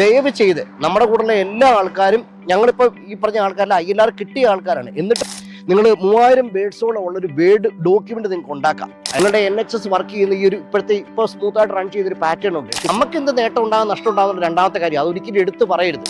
ദയവ് ചെയ്ത് നമ്മുടെ കൂടെയുള്ള എല്ലാ ആൾക്കാരും ഞങ്ങളിപ്പോൾ ഈ പറഞ്ഞ ആൾക്കാരിൽ ഐ എൽ ആർ കിട്ടിയ ആൾക്കാരാണ്. എന്നിട്ട് നിങ്ങൾ മൂവായിരം വേർഡ്സോളം ഉള്ളൊരു വേർഡ് ഡോക്യുമെന്റ് നിങ്ങൾക്ക് ഉണ്ടാക്കാം. നിങ്ങളുടെ എൻ എച്ച് എസ് വർക്ക് ചെയ്യുന്ന ഈ ഒരു ഇപ്പോഴത്തെ ഇപ്പോൾ സ്മൂത്തായിട്ട് റൺ ചെയ്തൊരു പാറ്റേൺ ഉണ്ട്. നമുക്ക് എന്ത് നേട്ടം ഉണ്ടാകും നഷ്ടം ഉണ്ടാകുന്ന രണ്ടാമത്തെ കാര്യം. അത് ഒരിക്കലും എടുത്ത് പറയരുത്.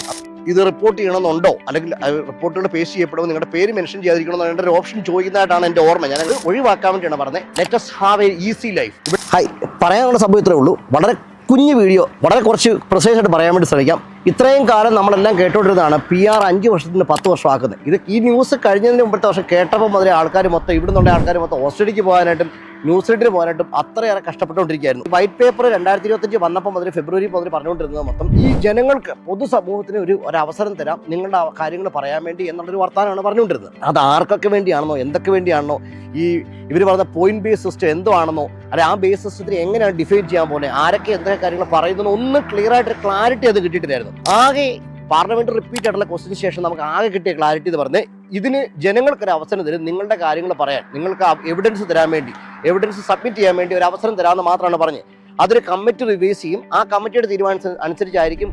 ഇത് റിപ്പോർട്ട് ചെയ്യണമെന്നുണ്ടോ? അല്ലെങ്കിൽ റിപ്പോർട്ടുകൾ പേസ്റ്റ് ചെയ്യപ്പെടുമ്പോൾ നിങ്ങളുടെ പേര് മെൻഷൻ ചെയ്യാതിരിക്കണമെന്ന്? ഒരു ഓപ്ഷൻ ചോദിക്കുന്നതായിട്ടാണ് എന്റെ ഓർമ്മ. ഞാൻ ഒഴിവാക്കാൻ വേണ്ടിയാണ് പറഞ്ഞത്. Let's have a easy life hi പറയാനുള്ള സംഭവം ഇത്രേ ഉള്ളൂ. വളരെ കുഞ്ഞു വീഡിയോ വളരെ കുറച്ച് പ്രിസൈസ് ആയിട്ട് പറയാൻ വേണ്ടി ശ്രമിക്കാം. ഇത്രയും കാലം നമ്മളെല്ലാം കേട്ടോണ്ടിരുന്നതാണ് പി ആർ അഞ്ച് വർഷത്തിന് പത്ത് വർഷമാക്കുന്നത്. ഇത് ഈ ന്യൂസ് കഴിഞ്ഞതിന് മുമ്പത്തെ വർഷം കേട്ടപ്പോൾ മുതലേ ആൾക്കാർ മൊത്തം ഇവിടെ നിന്നുള്ള ആൾക്കാർ മൊത്തം ഓസ്ട്രേലിയക്ക് പോകാനായിട്ടും ന്യൂസിലൻഡിന് പോകാനായിട്ടും അത്രയേറെ കഷ്ടപ്പെട്ടുകൊണ്ടിരിക്കുകയായിരുന്നു. വൈറ്റ് പേപ്പർ രണ്ടായിരത്തി ഇരുപത്തഞ്ച് വന്നപ്പോൾ മുതൽ ഫെബ്രുവരി മുതൽ പറഞ്ഞുകൊണ്ടിരുന്നത് മൊത്തം ഈ ജനങ്ങൾക്ക് പൊതുസമൂഹത്തിന് ഒരു ഒരു അവസരം തരാം നിങ്ങളുടെ കാര്യങ്ങൾ പറയാൻ വേണ്ടി എന്നുള്ളൊരു വർത്തമാനമാണ് പറഞ്ഞുകൊണ്ടിരുന്നത്. അത് ആർക്കൊക്കെ വേണ്ടിയാണെന്നോ എന്തൊക്കെ വേണ്ടിയാണെന്നോ ഈ ഇവർ പറഞ്ഞ പോയിന്റ് ബേസ് സിസ്റ്റം എന്തോ ആണെന്നോ അല്ലെ ആ ബേസ് സിസ്റ്റത്തിന് എങ്ങനെയാണ് ഡിഫൈൻ ചെയ്യാൻ പോകുന്നത് ആരൊക്കെ എന്തൊക്കെ കാര്യങ്ങൾ പറയുന്നു ഒന്ന് ക്ലിയർ ആയിട്ട് ക്ലാരിറ്റി അത് കിട്ടിയിട്ടില്ലായിരുന്നു. ആകെ പാർലമെന്റ് റിപ്പീറ്റ് ആയിട്ടുള്ള ക്വസ്റ്റിന് ശേഷം നമുക്ക് ആകെ കിട്ടിയ ക്ലാരിറ്റി എന്ന് പറഞ്ഞ് ഇതിന് ജനങ്ങൾക്കൊരു അവസരം തരും നിങ്ങളുടെ കാര്യങ്ങൾ പറയാൻ. നിങ്ങൾക്ക് എവിഡൻസ് തരാൻ വേണ്ടി എവിഡൻസ് സബ്മിറ്റ് ചെയ്യാൻ വേണ്ടി ഒരു അവസരം തരാമെന്ന് മാത്രമാണ് പറഞ്ഞത്. അതൊരു കമ്മിറ്റി റിവേഴ്സ് ചെയ്യും. ആ കമ്മിറ്റിയുടെ തീരുമാനം അനുസരിച്ചായിരിക്കും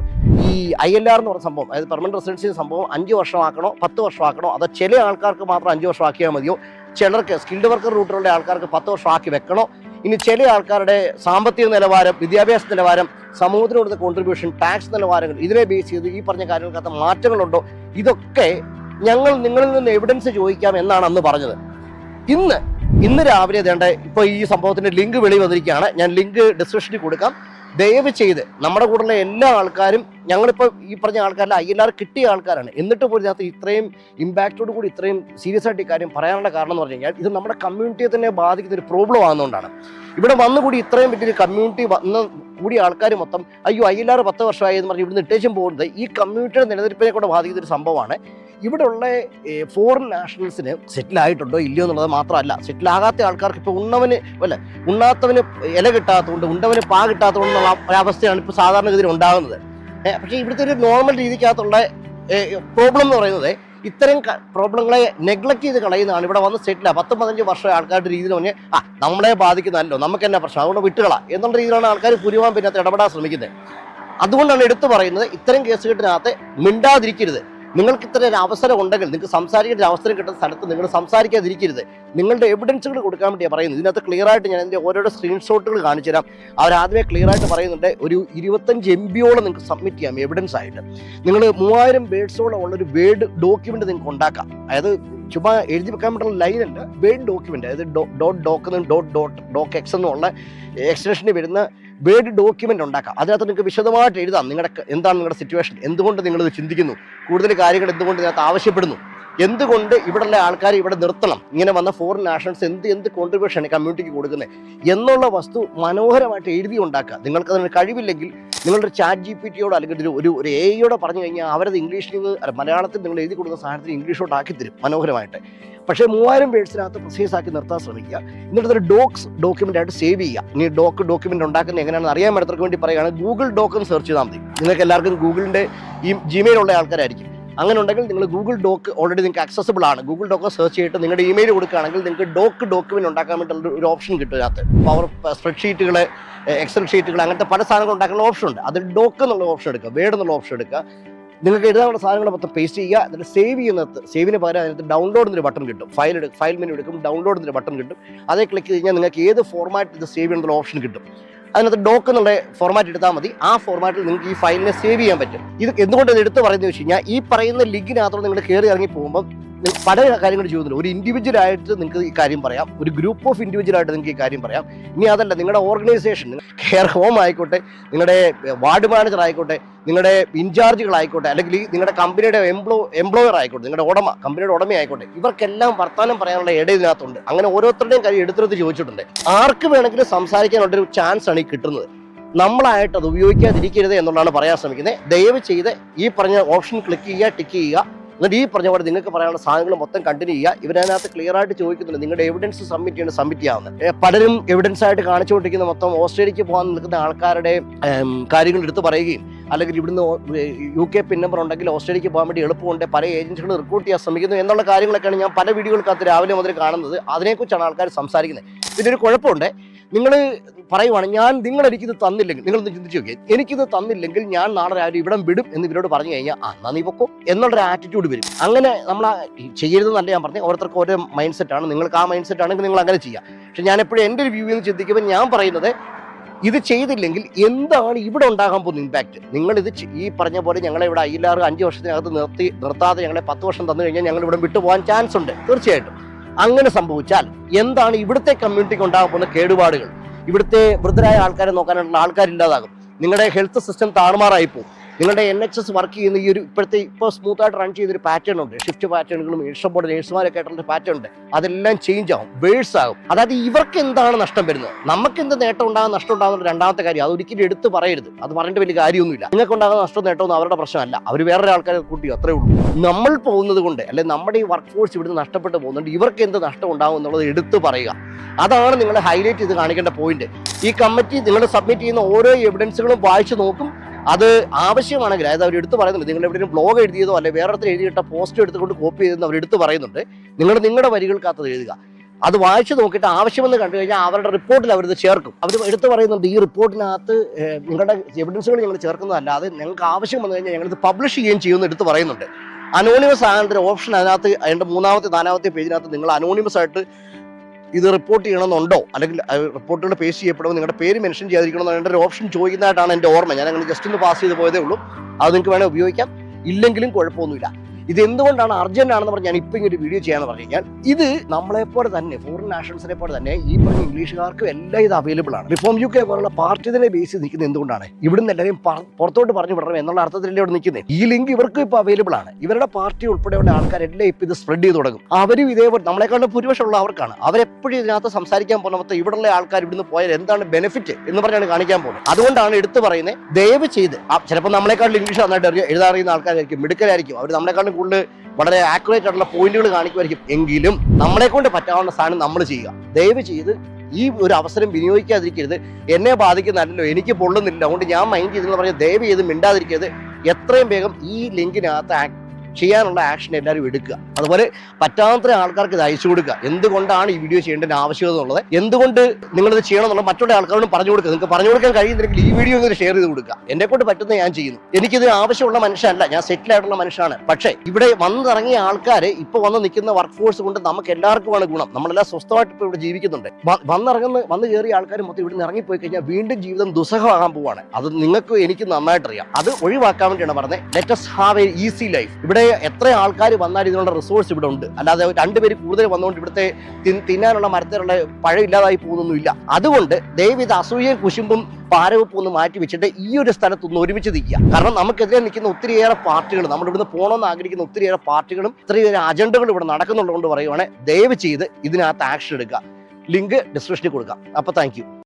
ഈ ഐ എൽ ആർ എന്ന് പറഞ്ഞ സംഭവം. അതായത് പെർമനന്റ് റെസിഡൻസി സംഭവം അഞ്ച് വർഷമാക്കണോ പത്ത് വർഷമാക്കണോ അതോ ചില ആൾക്കാർക്ക് മാത്രം അഞ്ച് വർഷമാക്കിയാൽ മതിയോ? ചിലർക്ക് സ്കിൽഡ് വർക്കർ റൂട്ടിലുള്ള ആൾക്കാർക്ക് പത്ത് വർഷമാക്കി വെക്കണോ? ഇനി ചില ആൾക്കാരുടെ സാമ്പത്തിക നിലവാരം വിദ്യാഭ്യാസ നിലവാരം സമൂഹത്തിന് കോൺട്രിബ്യൂഷൻ ടാക്സ് നിലവാരങ്ങൾ ഇതിനെ ബേസ് ചെയ്ത് ഈ പറഞ്ഞ കാര്യങ്ങൾക്കകത്ത് മാറ്റങ്ങളുണ്ടോ? ഇതൊക്കെ ഞങ്ങൾ നിങ്ങളിൽ നിന്ന് എവിഡൻസ് ചോദിക്കാം എന്നാണ് അന്ന് പറഞ്ഞത്. ഇന്ന് ഇന്ന് രാവിലെ വേണ്ട ഇപ്പോൾ ഈ സംഭവത്തിന്റെ ലിങ്ക് വെളി വന്നിരിക്കുകയാണ്. ഞാൻ ലിങ്ക് ഡിസ്ക്രിപ്ഷനിൽ കൊടുക്കാം. ദയവ് ചെയ്ത് നമ്മുടെ കൂടെയുള്ള എല്ലാ ആൾക്കാരും ഞങ്ങളിപ്പോൾ ഈ പറഞ്ഞ ആൾക്കാരിൽ ഐ എൽ ആർ കിട്ടിയ ആൾക്കാരാണ്. എന്നിട്ട് പോലും ഇതിനകത്ത് ഇത്രയും ഇമ്പാക്റ്റോട് കൂടി ഇത്രയും സീരിയസ് ആയിട്ട് ഈ കാര്യം പറയാനുള്ള കാരണം എന്ന് പറഞ്ഞു കഴിഞ്ഞാൽ ഇത് നമ്മുടെ കമ്മ്യൂണിറ്റിയെ തന്നെ ബാധിക്കുന്ന ഒരു പ്രോബ്ലം ആകുന്നതുകൊണ്ടാണ് ഇവിടെ വന്നുകൂടി ഇത്രയും വലിയൊരു കമ്മ്യൂണിറ്റി വന്ന് കൂടിയ ആൾക്കാർ മൊത്തം അയ്യോ ഐ എൽ ആർ പത്ത് വർഷമായി എന്ന് പറഞ്ഞ് ഇവിടുന്ന് ഇട്ടേച്ചും പോകുന്നത് ഈ കമ്മ്യൂണിറ്റിയുടെ നിലനിൽപ്പിനെ കൂടെ ബാധിക്കുന്ന ഒരു സംഭവമാണ്. ഇവിടെയുള്ള ഫോറിൻ നാഷണൽസിന് സെറ്റിൽ ആയിട്ടുണ്ടോ ഇല്ലയോ എന്നുള്ളത് മാത്രമല്ല സെറ്റിൽ ആകാത്ത ആൾക്കാർക്ക് ഇപ്പോൾ ഉണ്ണവന് അല്ല ഉണ്ണാത്തവന് ഇല കിട്ടാത്തതുകൊണ്ട് ഉണ്ടവന് പാ കിട്ടാത്തതുകൊണ്ട് എന്നുള്ള ഒരവസ്ഥയാണ് ഇപ്പോൾ സാധാരണഗതിയിൽ ഉണ്ടാകുന്നത്. പക്ഷേ ഇവിടുത്തെ ഒരു നോർമൽ രീതിക്കകത്തുള്ള പ്രോബ്ലം എന്ന് പറയുന്നത് ഇത്തരം പ്രോബ്ലങ്ങളെ നെഗ്ലക്ട് ചെയ്ത് കളയുന്നതാണ് ഇവിടെ വന്ന് സെറ്റില പത്ത് പതിനഞ്ച് വർഷം ആൾക്കാരുടെ രീതിയിൽ പറഞ്ഞ് ആ നമ്മളെ ബാധിക്കുന്നതല്ലോ നമുക്ക് തന്നെ പ്രശ്നം അതുകൊണ്ട് വിട്ടുകളാ എന്നുള്ള രീതിയിലാണ് ആൾക്കാർ പുരുവാൻ പിന്നത്തെ ഇടപെടാൻ ശ്രമിക്കുന്നത്. അതുകൊണ്ടാണ് എടുത്തു പറയുന്നത് ഇത്തരം കേസുകെട്ടിനകത്ത് മിണ്ടാതിരിക്കരുത്. നിങ്ങൾക്ക് ഇത്ര ഒരു അവസരം ഉണ്ടെങ്കിൽ നിങ്ങൾക്ക് സംസാരിക്കേണ്ട ഒരു അവസരം കിട്ടുന്ന സ്ഥലത്ത് നിങ്ങൾ സംസാരിക്കാതിരിക്കരുത്. നിങ്ങളുടെ എവിഡൻസുകൾ കൊടുക്കാൻ വേണ്ടിയാണ് പറയുന്നത് ഇതിനകത്ത് ക്ലിയർ ആയിട്ട് ഞാൻ എന്റെ ഓരോരോ സ്ക്രീൻഷോട്ടുകൾ കാണിച്ചു തരാം. അവരാദ്യമേ ക്ലിയർ ആയിട്ട് പറയുന്നുണ്ട് ഒരു ഇരുപത്തഞ്ച് എം ബിയോളം നിങ്ങൾക്ക് സബ്മിറ്റ് ചെയ്യാം എവിഡൻസ് ആയിട്ട്. നിങ്ങൾ മൂവായിരം വേർഡ്സോളം ഉള്ള ഒരു വേർഡ് ഡോക്യുമെന്റ് നിങ്ങൾക്ക് ഉണ്ടാക്കാം. അതായത് ചുമ്മാ എഴുതി വെക്കാൻ പറ്റുന്ന ലൈൻ ഉണ്ട് വേർഡ് ഡോക്യുമെന്റ് അതായത് dot doc dot dot doc x എന്നുള്ള എക്സ്റ്റൻഷന് വരുന്ന വേർഡ് ഡോക്യുമെന്റ് ഉണ്ടാക്കാം. അതിനകത്ത് നിങ്ങൾക്ക് വിശദമായിട്ട് എഴുതാം. നിങ്ങളുടെ എന്താണ് നിങ്ങളുടെ സിറ്റുവേഷൻ എന്തുകൊണ്ട് നിങ്ങളിത് ചിന്തിക്കുന്നു? കൂടുതൽ കാര്യങ്ങൾ എന്തുകൊണ്ട് ഇതിനകത്ത് ആവശ്യപ്പെടുന്നു? എന്തുകൊണ്ട് ഇവിടെയുള്ള ആൾക്കാർ ഇവിടെ നിർത്തണം? ഇങ്ങനെ വന്ന ഫോറിൻ നാഷണൽസ് എന്ത് എന്ത് കോൺട്രിബ്യൂഷൻ കമ്മ്യൂണിറ്റിക്ക് കൊടുക്കുന്നത്? എന്നുള്ള വസ്തു മനോഹരമായിട്ട് എഴുതി ഉണ്ടാക്കുക. നിങ്ങൾക്ക് അതിന് കഴിവില്ലെങ്കിൽ നിങ്ങളുടെ ചാറ്റ് ജി പി ടിയോട് അല്ലെങ്കിൽ ഒരു ഒരു എയോട് പറഞ്ഞു കഴിഞ്ഞാൽ അവരത് ഇംഗ്ലീഷിൽ നിന്ന് മലയാളത്തിൽ നിങ്ങൾ എഴുതി കൊടുക്കുന്ന സാധനത്തിന് ഇംഗ്ലീഷോട്ട് ആക്കി തരും മനോഹരമായിട്ട്. പക്ഷേ മൂവായിരം വേഴ്സിനകത്ത് പ്രൊസീസ് ആക്കി നിർത്താൻ ശ്രമിക്കുക. എന്നിട്ട് ഒരു ഡോക്സ് ഡോക്യുമെന്റ് ആയിട്ട് സേവ് ചെയ്യുക. ഇനി ഡോക്ക് ഡോക്യുമെന്റ് ഉണ്ടാക്കുന്നത് എങ്ങനെയാണെന്ന് അറിയാൻ മേടത്തർക്ക് വേണ്ടി പറയുകയാണ് ഗൂഗിൾ ഡോക്ക് സെർച്ച് ചെയ്താൽ മതി. നിങ്ങൾക്ക് എല്ലാവർക്കും ഗൂഗിളിന്റെ ഈ ജിമെയിൽ ഉള്ള ആൾക്കാരായിരിക്കും. അങ്ങനെ ഉണ്ടെങ്കിൽ നിങ്ങൾ ഗൂഗിൾ ഡോക്ക് ഓൾറെഡി നിങ്ങൾക്ക് ആക്സസിബിൾ ആണ്. ഗൂഗിൾ ഡോക്ക് സെർച്ച് ചെയ്തിട്ട് നിങ്ങളുടെ ഇമെയിൽ കൊടുക്കുകയാണെങ്കിൽ നിങ്ങൾക്ക് ഡോക്ക് ഡോക്യുമെന്റ് ഉണ്ടാക്കാൻ വേണ്ടിയുള്ള ഒരു ഓപ്ഷൻ കിട്ടും അതിനകത്ത് പവർ സ്പ്രെഡ്ഷീറ്റുകൾ എക്സൽ ഷീറ്റുകൾ അങ്ങനത്തെ പല സാധനങ്ങൾ ഉണ്ടാക്കാനുള്ള ഓപ്ഷൻ ഉണ്ട്. അതിൽ ഡോക്ക് എന്നുള്ള ഓപ്ഷൻ എടുക്കുക വേഡ് എന്നുള്ള ഓപ്ഷൻ എടുക്കുക. നിങ്ങൾക്ക് എഴുതാനുള്ള സാധനങ്ങൾ മൊത്തം പേസ്റ്റ് ചെയ്യുക. എന്നിട്ട് സേവ് ചെയ്യുന്നത് സേവിന് പകരം അതിനകത്ത് ഡൗൺലോഡ് എന്നൊരു ബട്ടൺ കിട്ടും. ഫയൽ എടുക്കും ഫയൽ മെനു എടുക്കും ഡൗൺലോഡ് എന്നൊരു ബട്ടൺ കിട്ടും. അതേ ക്ലിക്ക് കഴിഞ്ഞാൽ നിങ്ങൾക്ക് ഏത് ഫോർമാറ്റ് ഇത് സേവ് ചെയ്യുന്നതിനുള്ള ഓപ്ഷൻ കിട്ടും. അതിനകത്ത് ഡോക്ക് എന്നുള്ള ഫോർമാറ്റ് എടുത്താൽ മതി. ആ ഫോർമാറ്റിൽ നിങ്ങൾക്ക് ഈ ഫയലിനെ സേവ് ചെയ്യാൻ പറ്റും. ഇത് എന്തുകൊണ്ട് ഇത് എടുത്ത് പറയുന്നത് വെച്ച് കഴിഞ്ഞാൽ ഈ പറയുന്ന ലിങ്കിനകത്തോടെ നിങ്ങൾ കയറി ഇറങ്ങി പോകുമ്പോൾ പല കാര്യങ്ങൾ ചെയ്യുന്നില്ല ഒരു ഇൻഡിവിജ്വൽ ആയിട്ട് നിങ്ങൾക്ക് ഈ കാര്യം പറയാം. ഒരു ഗ്രൂപ്പ് ഓഫ് ഇൻഡിവിജ്വൽ ആയിട്ട് നിങ്ങൾക്ക് ഈ കാര്യം പറയാം. ഇനി അതല്ല നിങ്ങളുടെ ഓർഗനൈസേഷൻ കെയർ ഹോം ആയിക്കോട്ടെ നിങ്ങളുടെ വാർഡ് മാനേജർ ആയിക്കോട്ടെ നിങ്ങളുടെ ഇൻചാർജുകളായിക്കോട്ടെ അല്ലെങ്കിൽ നിങ്ങളുടെ കമ്പനിയുടെ എംപ്ലോ എംപ്ലോയർ ആയിക്കോട്ടെ നിങ്ങളുടെ ഉടമ കമ്പനിയുടെ ഉടമ ആയിക്കോട്ടെ ഇവർക്കെല്ലാം വർത്തമാനം പറയാനുള്ള ഇട ഇതിനകത്തുണ്ട് അങ്ങനെ ഓരോരുത്തരുടെയും കാര്യം എടുത്തെടുത്ത് ചോദിച്ചിട്ടുണ്ട്. ആർക്ക് വേണമെങ്കിലും സംസാരിക്കാനുള്ള ഒരു ചാൻസ് ആണ് ഈ കിട്ടുന്നത്. നമ്മളായിട്ട് അത് ഉപയോഗിക്കാതിരിക്കരുത് എന്നുള്ളതാണ് പറയാൻ ശ്രമിക്കുന്നത്. ദയവ് ചെയ്ത് ഈ പറഞ്ഞ ഓപ്ഷൻ ക്ലിക്ക് ചെയ്യുക ടിക്ക് ചെയ്യുക. എന്നിട്ട് ഈ പറഞ്ഞ പോലെ നിങ്ങൾക്ക് പറയാനുള്ള സാധനങ്ങൾ മൊത്തം കണ്ടിന്യൂ ചെയ്യുക. ഇവരതിനകത്ത് ക്ലിയർ ആയിട്ട് ചോദിക്കുന്നുണ്ട്. നിങ്ങളുടെ എവിഡൻസ് സബ്മിറ്റ് ചെയ്യണം സബ്മിറ്റ് ചെയ്യാവുന്നത് ഏ, പലരും എവിഡൻസ് ആയിട്ട് കാണിച്ചുകൊണ്ടിരിക്കുന്ന മൊത്തം ഓസ്ട്രേലിയക്ക് പോകാൻ നിൽക്കുന്ന ആൾക്കാരുടെ കാര്യങ്ങൾ എടുത്ത് പറയുകയും അല്ലെങ്കിൽ ഇവിടുന്ന് യു കെ പിൻ നമ്പർ ഉണ്ടെങ്കിൽ ഓസ്ട്രേലിയക്ക് പോകാൻ വേണ്ടി എളുപ്പമുണ്ട്. പല ഏജൻസികൾ റിക്രൂട്ട് ചെയ്യാൻ ശ്രമിക്കുന്നു എന്നുള്ള കാര്യങ്ങളൊക്കെയാണ് ഞാൻ പല വീഡിയോകൾക്കകത്ത് രാവിലെ മുതൽ കാണുന്നത്. അതിനെക്കുറിച്ചാണ് ആൾക്കാർ സംസാരിക്കുന്നത്. ഇതിനൊരു കുഴപ്പമുണ്ട്. നിങ്ങൾ പറയുവാണ് ഞാൻ നിങ്ങൾ എനിക്കിത് തന്നില്ലെങ്കിൽ നിങ്ങളൊന്ന് ചിന്തിച്ചു നോക്കിയാൽ എനിക്കിത് തന്നില്ലെങ്കിൽ ഞാൻ നാളെ രാവിലെ ഇവിടം വിടും എന്ന് ഇവരോട് പറഞ്ഞു കഴിഞ്ഞാൽ ആ എന്നാ നീ പൊക്കോ എന്നുള്ളൊരു ആറ്റിറ്റ്യൂഡ് വരും. അങ്ങനെ നമ്മൾ ചെയ്യരുതെന്നല്ല ഞാൻ പറഞ്ഞത് ഓരോരുത്തർക്ക് ഓരോ മൈൻഡ് സെറ്റാണ് നിങ്ങൾക്ക് ആ മൈൻഡ് സെറ്റ് ആണെങ്കിൽ നിങ്ങൾ അങ്ങനെ ചെയ്യാം. പക്ഷെ ഞാൻ എപ്പോഴും എന്റെ ഒരു വ്യൂവിൽ നിന്ന് ചിന്തിക്കുമ്പോൾ ഞാൻ പറയുന്നത് ഇത് ചെയ്തില്ലെങ്കിൽ എന്താണ് ഇവിടെ ഉണ്ടാകാൻ പോകുന്ന ഇമ്പാക്റ്റ് നിങ്ങൾ ഇത് ഈ പറഞ്ഞ പോലെ ഞങ്ങളെ ഇവിടെ അയ്യാറ് അഞ്ച് വർഷത്തിനകത്ത് നിർത്തി നിർത്താതെ ഞങ്ങളെ പത്ത് വർഷം തന്നു കഴിഞ്ഞാൽ ഞങ്ങൾ ഇവിടെ വിട്ടുപോകാൻ ചാൻസ് ഉണ്ട് തീർച്ചയായിട്ടും. അങ്ങനെ സംഭവിച്ചാൽ എന്താണ് ഇവിടുത്തെ കമ്മ്യൂണിറ്റിക്ക് ഉണ്ടാകാൻ പോകുന്ന കേടുപാടുകൾ? ഇവിടുത്തെ വൃദ്ധരായ ആൾക്കാരെ നോക്കാനുള്ള ആൾക്കാരില്ലാതാകും. നിങ്ങളുടെ ഹെൽത്ത് സിസ്റ്റം താറുമാറായി പോകും നിങ്ങളുടെ എൻ എച്ച് എസ് വർക്ക് ചെയ്യുന്ന ഈ ഒരു ഇപ്പോഴത്തെ ഇപ്പോൾ സ്മൂത്തായിട്ട് റൺ ചെയ്തൊരു പാറ്റേൺ ഉണ്ട്. ഷിഫ്റ്റ് പാറ്റേണുകളും ഇഷ്ടംപോലെ നേഴ്സുമാരൊക്കെ ആയിട്ടുള്ള പാറ്റേൺ ഉണ്ട്. അതെല്ലാം ചേഞ്ച് ആവും വേഴ്സ് ആകും അതായത് ഇവർക്ക് എന്താണ് നഷ്ടം വരുന്നത്? നമുക്ക് എന്ത് നേട്ടം ഉണ്ടാകുന്ന നഷ്ടം ഉണ്ടാകുന്ന രണ്ടാമത്തെ കാര്യം. അത് ഒരിക്കലും എടുത്ത് പറയരുത്. അത് പറഞ്ഞിട്ട് വലിയ കാര്യമൊന്നുമില്ല. നിങ്ങൾക്ക് ഉണ്ടാകുന്ന നഷ്ടം നേട്ടമൊന്നും അവരുടെ പ്രശ്നമല്ല. അവർ വേറൊരു ആൾക്കാരെ കൂട്ടി അത്രേ ഉള്ളൂ. നമ്മൾ പോകുന്നത് കൊണ്ട് അല്ലെ നമ്മുടെ ഈ വർക്ക് ഫോഴ്സ് ഇവിടുന്ന് നഷ്ടപ്പെട്ടു പോകുന്നുണ്ട് ഇവർക്ക് എന്ത് നഷ്ടം ഉണ്ടാകും എന്നുള്ളത് എടുത്ത് പറയുക. അതാണ് നിങ്ങൾ ഹൈലൈറ്റ് ചെയ്ത് കാണിക്കേണ്ട പോയിന്റ് ഈ കമ്മിറ്റി നിങ്ങൾ സബ്മിറ്റ് ചെയ്യുന്ന ഓരോ എവിഡൻസുകളും വായിച്ചു നോക്കും. അത് ആവശ്യമാണെങ്കിൽ അതായത് അവർ എടുത്ത് പറയുന്നുണ്ട് നിങ്ങൾ എവിടെയും ബ്ലോഗ് എഴുതിയതോ അല്ലെങ്കിൽ വേറെ എഴുതിയിട്ട പോസ്റ്റ് എടുത്തുകൊണ്ട് കോപ്പി ചെയ്തെന്ന് അവർ എടുത്ത് പറയുന്നുണ്ട് നിങ്ങൾ നിങ്ങളുടെ വരികൾക്കകത്ത് എഴുതുക. അത് വായിച്ചു നോക്കിയിട്ട് ആവശ്യമെന്ന് കണ്ടു കഴിഞ്ഞാൽ അവരുടെ റിപ്പോർട്ടിൽ അവരിത് ചേർക്കും. അവർ എടുത്ത് പറയുന്നുണ്ട് ഈ റിപ്പോർട്ടിനകത്ത് നിങ്ങളുടെ എവിഡൻസുകൾ ഞങ്ങൾ ചേർക്കുന്നതല്ലാതെ ഞങ്ങൾക്ക് ആവശ്യം വന്നു കഴിഞ്ഞാൽ ഞങ്ങളിത് പബ്ലിഷ് ചെയ്യുകയും ചെയ്യുമെന്ന് എടുത്ത് പറയുന്നുണ്ട്. അനോണിമസ് ആയതിന്റെ ഓപ്ഷൻ അതിനകത്ത് അതിന്റെ മൂന്നാമത്തെ നാലാമത്തെ പേജിനകത്ത് നിങ്ങൾ അനോണിമസ് ആയിട്ട് ഇത് റിപ്പോർട്ട് ചെയ്യണമെന്നുണ്ടോ? അല്ലെങ്കിൽ റിപ്പോർട്ടുകൾ പേസ്റ്റ് ചെയ്യപ്പെടുമ്പോൾ നിങ്ങളുടെ പേര് മെൻഷൻ ചെയ്യാതിരിക്കണമെന്ന്? ഒരു ഓപ്ഷൻ ചോദിക്കുന്നതായിട്ടാണ് എന്റെ ഓർമ്മ. ഞാൻ അങ്ങനെ ജസ്റ്റ് ഒന്ന് പാസ് ചെയ്ത് പോയതേ ഉള്ളൂ. അത് നിങ്ങൾക്ക് വേണേൽ ഉപയോഗിക്കാം. ഇല്ലെങ്കിലും കുഴപ്പമൊന്നുമില്ല. ഇത് എന്തുകൊണ്ടാണ് അർജന്റ് ആണെന്ന് പറഞ്ഞ് ഞാൻ ഇപ്പം ഒരു വീഡിയോ ചെയ്യാന്ന് പറഞ്ഞു കഴിഞ്ഞാൽ ഇത് നമ്മളെപ്പോലെ തന്നെ ഫോറിൻ നാഷണൽസിനെ പോലെ തന്നെ ഈ പറഞ്ഞ ഇംഗ്ലീഷുകാർക്കും എല്ലാം ഇത് അവൈലബിൾ ആണ്. റിഫോം യു കെ പോലുള്ള പാർട്ടി തന്നെ ബേസ് ചെയ്ത് നിൽക്കുന്നത് എന്തുകൊണ്ടാണ്? ഇവിടുന്ന് എല്ലാവരും പുറത്തോട്ട് പറഞ്ഞു വിടണം എന്നുള്ള അർത്ഥത്തിലല്ലേ ഇവിടെ നിൽക്കുന്നത് ഈ ലിങ്ക് ഇവർക്കും ഇപ്പൊ അവൈലബിൾ ആണ്. ഇവരുടെ പാർട്ടി ഉൾപ്പെടെയുള്ള ആൾക്കാരെല്ലാം ഇപ്പം ഇത് സ്പ്രെഡ് ചെയ്ത് തുടങ്ങും. അവരും ഇതേപോലെ നമ്മളെക്കാളും ഭൂരിപക്ഷമുള്ള അവർക്കാണ്. അവരെപ്പോഴും ഇതിനകത്ത് സംസാരിക്കാൻ പോകുന്ന മൊത്തം ഇവിടെയുള്ള ആൾക്കാർ ഇവിടുന്ന് പോയാൽ എന്താണ് ബെനിഫിറ്റ് എന്ന് പറഞ്ഞാണ് കാണിക്കാൻ പോകുന്നത്. അതുകൊണ്ടാണ് എടുത്തു പറയുന്നത് ദയവ് ചെയ്ത് ചിലപ്പോൾ നമ്മളെക്കാളും ഇംഗ്ലീഷ് നന്നായിട്ട് എഴുതാറിയുന്ന ആൾക്കാരായിരിക്കും മിടുക്കരായിരിക്കും. അവർ നമ്മളെക്കാളും കൂടുതൽ വളരെ ആക്യുറേറ്റ് ആയിട്ടുള്ള പോയിന്റുകൾ കാണിക്കുമായിരിക്കും. എങ്കിലും നമ്മളെ കൊണ്ട് പറ്റാവുന്ന സാധനം നമ്മൾ ചെയ്യുക. ദയവ് ചെയ്ത് ഈ ഒരു അവസരം വിനിയോഗിക്കാതിരിക്കരുത്. എന്നെ ബാധിക്കുന്നതല്ലോ എനിക്ക് പൊള്ളുന്നില്ല. അതുകൊണ്ട് ഞാൻ മൈൻഡ് ചെയ്തെന്ന് പറഞ്ഞാൽ ദയവ് ചെയ്ത് മിണ്ടാതിരിക്കരുത്. എത്രയും വേഗം ഈ ലിങ്കിനകത്ത് ചെയ്യാനുള്ള ആക്ഷൻ എല്ലാവരും എടുക്കുക. അതുപോലെ പറ്റാത്ത ആൾക്കാർക്ക് ഇത് അയച്ചു കൊടുക്കുക. എന്തുകൊണ്ടാണ് ഈ വീഡിയോ ചെയ്യേണ്ടതിന് ആവശ്യകത എന്നുള്ളത്? എന്തുകൊണ്ട് നിങ്ങളിത് ചെയ്യണം എന്നുള്ളത് മറ്റുള്ള ആൾക്കാരോടും പറഞ്ഞു കൊടുക്കുക. നിങ്ങൾക്ക് പറഞ്ഞു കൊടുക്കാൻ കഴിയുന്നില്ലെങ്കിൽ ഈ വീഡിയോ ഒന്ന് ഷെയർ ചെയ്ത് കൊടുക്കുക. എന്നെ കൊണ്ട് പറ്റുന്ന ഞാൻ ചെയ്യുന്നു. എനിക്കിത് ആവശ്യമുള്ള മനുഷ്യനല്ല. ഞാൻ സെറ്റിൽ ആയിട്ടുള്ള മനുഷ്യനാണ്. പക്ഷേ ഇവിടെ വന്നിറങ്ങിയ ആൾക്കാർ ഇപ്പൊ വന്ന് നിൽക്കുന്ന വർക്ക് ഫോഴ്സ് കൊണ്ട് നമുക്ക് എല്ലാവർക്കുമാണ് ഗുണം. നമ്മളെല്ലാം സ്വസ്ഥമായിട്ട് ഇപ്പോൾ ഇവിടെ ജീവിക്കുന്നുണ്ട്. വന്നിറങ്ങുന്ന വന്ന് കയറിയ ആൾക്കാർ മൊത്തം ഇവിടെ നിന്ന് ഇറങ്ങിപ്പോയി കഴിഞ്ഞാൽ വീണ്ടും ജീവിതം ദുസ്സഹമാകാൻ പോവാണ്. അത് നിങ്ങൾക്ക് എനിക്ക് നന്നായിട്ട് അറിയാം അത് ഒഴിവാക്കാൻ വേണ്ടിയാണ് പറഞ്ഞത്. Let's have a easy life ഇവിടെ എത്ര ആൾക്കാർ വന്നാലും ഇതിനുള്ള റിസോഴ്സ് ഇവിടെ ഉണ്ട്. അല്ലാതെ രണ്ടുപേര് കൂടുതൽ വന്നുകൊണ്ട് ഇവിടുത്തെ തിന്നാനുള്ള മരത്തിലുള്ള പഴം ഇല്ലാതായി പോകുന്നൊന്നുമില്ല. അതുകൊണ്ട് ദയവ് ഇത് അസൂയയും കുശുമ്പും പാരവെപ്പും ഒന്ന് മാറ്റി വെച്ചിട്ട് ഈ ഒരു സ്ഥലത്തൊന്ന് ഒരുമിച്ച് നിൽക്കുക. കാരണം നമുക്കെതിരെ നിൽക്കുന്ന ഒത്തിരിയേറെ പാർട്ടികൾ നമ്മൾ ഇവിടുന്ന് പോകണമെന്ന് ആഗ്രഹിക്കുന്ന ഒത്തിരിയേറെ പാർട്ടികളും ഇത്രയേറെ അജണ്ടകൾ ഇവിടെ നടക്കുന്നുള്ളതുകൊണ്ട് പറയുവാണെങ്കിൽ ദയവ് ചെയ്ത് ഇതിനകത്ത് ആക്ഷൻ എടുക്കുക. ലിങ്ക് ഡിസ്ക്രിപ്ഷനിൽ കൊടുക്കാം. അപ്പോൾ താങ്ക്